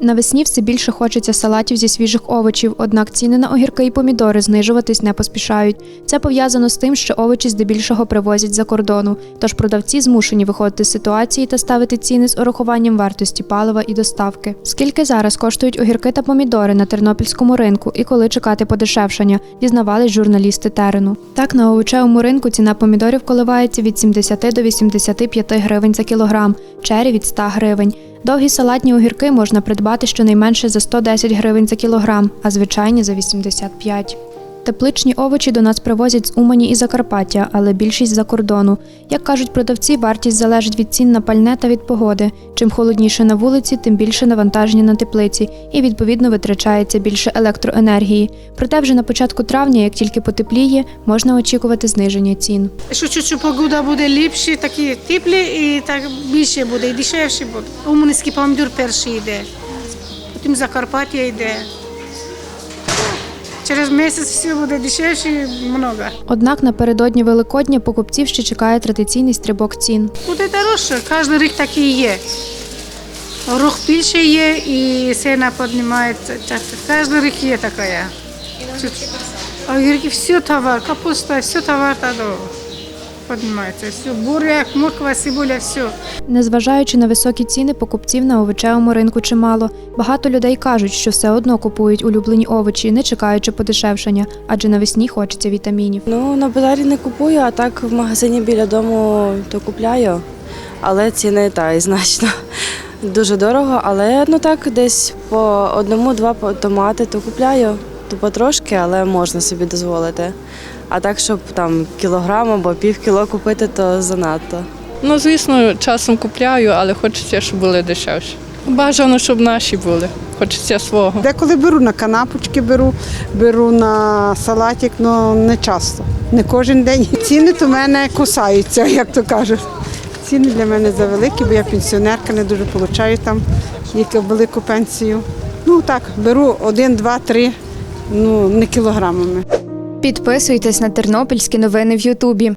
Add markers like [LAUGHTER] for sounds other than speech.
Навесні все більше хочеться салатів зі свіжих овочів, однак ціни на огірки і помідори знижуватись не поспішають. Це пов'язано з тим, що овочі здебільшого привозять за кордону, тож продавці змушені виходити з ситуації та ставити ціни з урахуванням вартості палива і доставки. Скільки зараз коштують огірки та помідори на тернопільському ринку і коли чекати подешевшання, дізнавались журналісти терену. Так, на овочевому ринку ціна помідорів коливається від 70 до 85 гривень за кілограм, чері від 100 гривень. Довгі салатні огірки можна придбати щонайменше за 110 гривень за кілограм, а звичайні за 85. Тепличні овочі до нас привозять з Умані і Закарпаття, але більшість за кордону. Як кажуть продавці, вартість залежить від цін на пальне та від погоди. Чим холодніше на вулиці, тим більше навантаження на теплиці, і відповідно витрачається більше електроенергії. Проте вже на початку травня, як тільки потепліє, можна очікувати зниження цін. Що чуть погода буде ліпше, такі теплі і так більше буде, і дешевше буде. Уманський помідор перший йде, потім Закарпаття йде. Через місяць все буде дешевше много. Однак напередодні Великодня покупців ще чекає традиційний стрибок цін. Буде дорожче, кожен рік такий є. Рух більше є і ціна піднімається. Кожен рік є така. Огірки, все товар, капуста, все товар та до піднімається. Все, буряк, морква, цибуля, все. Незважаючи на високі ціни, покупців на овочевому ринку чимало. Багато людей кажуть, що все одно купують улюблені овочі, не чекаючи подешевшення, адже навесні хочеться вітамінів. Ну, на базарі не купую, а так в магазині біля дому то купляю. Але ціни та і значно [LAUGHS] дуже дорого. Але ну так десь по одному-два по- томати то купляю. То потрошки, але можна собі дозволити. А так, щоб там кілограм або пів кіло купити, то занадто. Ну, звісно, часом купляю, але хочеться, щоб були дешевші. Бажано, щоб наші були. Хочеться свого. Деколи беру на канапочки, беру, беру на салатик, але не часто, не кожен день. Ціни то в мене кусаються, як то кажуть. Ціни для мене завеликі, бо я пенсіонерка, не дуже получаю там велику пенсію. Ну так, беру один, два, три, ну не кілограмами. Підписуйтесь на тернопільські новини в Ютубі.